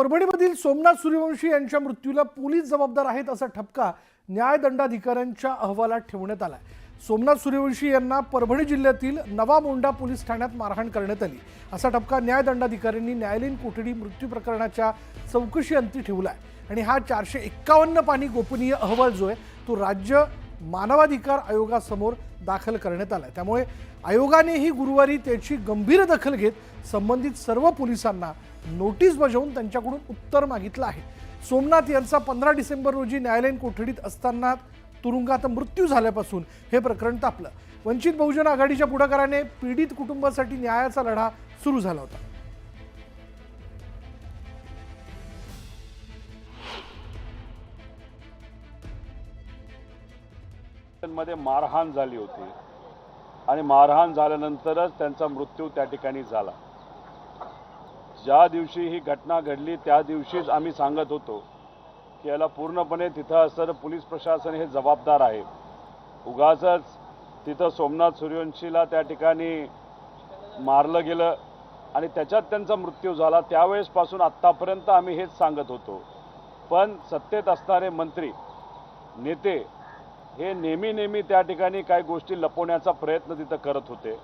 परभणीमधील सोमनाथ सूर्यवंशी यांच्या मृत्यूला पोलीस जबाबदार आहेत असा ठपका न्यायदंडाधिकाऱ्यांच्या अहवालात ठेवण्यात आला सोमनाथ सूर्यवंशी यांना परभणी जिल्ह्यातील नवा मोंडा पोलीस ठाण्यात मारहाण करण्यात आली. असा ठपका न्यायदंडाधिकाऱ्यांनी न्यायालयीन कोठडी मृत्यू प्रकरणाच्या चौकशी अंती आहे आणि हा चारशे एक्कावन्न पाणी गोपनीय अहवाल जो आहे तो राज्य मानवाधिकार आयोगासमोर दाखल करण्यात आलाय. त्यामुळे आयोगानेही गुरुवारी त्याची गंभीर दखल घेत संबंधित सर्व पोलिसांना नोटीस बजावून त्यांच्याकडून उत्तर मागितलं आहे. सोमनाथ यांचा पंधरा डिसेंबर रोजी न्यायालयीन कोठडीत असताना तुरुंगात मृत्यू झाल्यापासून हे प्रकरण तापलं. वंचित बहुजन आघाडीच्या पुढाकाराने पीडित कुटुंबासाठी न्यायाचा लढा सुरू झाला होता. मध्ये मारहाण झाली होती. आणि मारहाण झाल्यानंतरच त्यांचा मृत्यू त्या ठिकाणी झाला. ज्या दिवशी ही घटना घडली त्या दिवशीच आम्ही सांगत होतो की याला पूर्णपणे तिथं असणारं पोलीस प्रशासन हे जबाबदार आहे. उगाच तिथं सोमनाथ सूर्यवंशीला त्या ठिकाणी मारलं गेलं आणि त्याच्यात त्यांचा मृत्यू झाला. त्यावेळेसपासून आत्तापर्यंत आम्ही हेच सांगत होतो. पण सत्तेत असणारे मंत्री नेते हे नेहमी नेहमी त्या ठिकाणी काही गोष्टी लपवण्याचा प्रयत्न तिथं करत होते.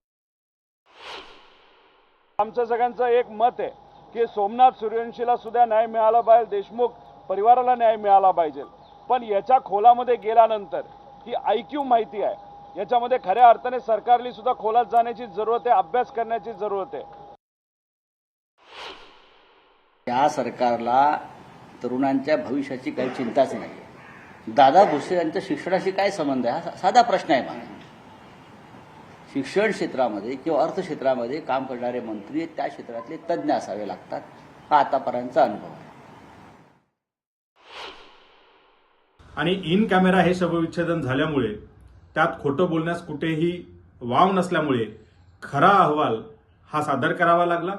आमचं सगळ्यांचं एक मत आहे की सोमनाथ सूर्यवंशीला सुद्धा न्याय मिळाला पाहिजे देशमुख परिवाराला न्याय मिळाला पाहिजे. पण याच्या खोलामध्ये गेल्यानंतर ही आयक्यू माहिती आहे. याच्यामध्ये खऱ्या अर्थाने सरकारली सुद्धा खोलात जाण्याची जरूरत आहे अभ्यास करण्याची जरूरत आहे. या सरकारला तरुणांच्या भविष्याची काही चिंताच नाही. दादा भुसे यांच्या शिक्षणाशी काय संबंध आहे? हा साधा प्रश्न आहे मला. शिक्षण क्षेत्रामध्ये किंवा अर्थक्षेत्रामध्ये काम करणारे मंत्री त्या क्षेत्रातले तज्ज्ञ असावे लागतात. हा आतापर्यंतचा अनुभव आहे. आणि इन कॅमेरा हे शवविच्छेदन झाल्यामुळे त्यात खोटं बोलण्यास कुठेही वाव नसल्यामुळे खरा अहवाल हा सादर करावा लागला.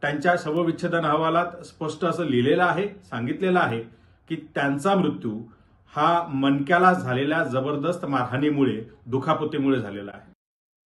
त्यांच्या शवविच्छेदन अहवालात स्पष्ट असं लिहिलेलं आहे सांगितलेलं आहे. की त्यांचा मृत्यू हा मणक्याला झालेल्या जबरदस्त मारहाणीमुळे दुखापतीमुळे झालेला आहे.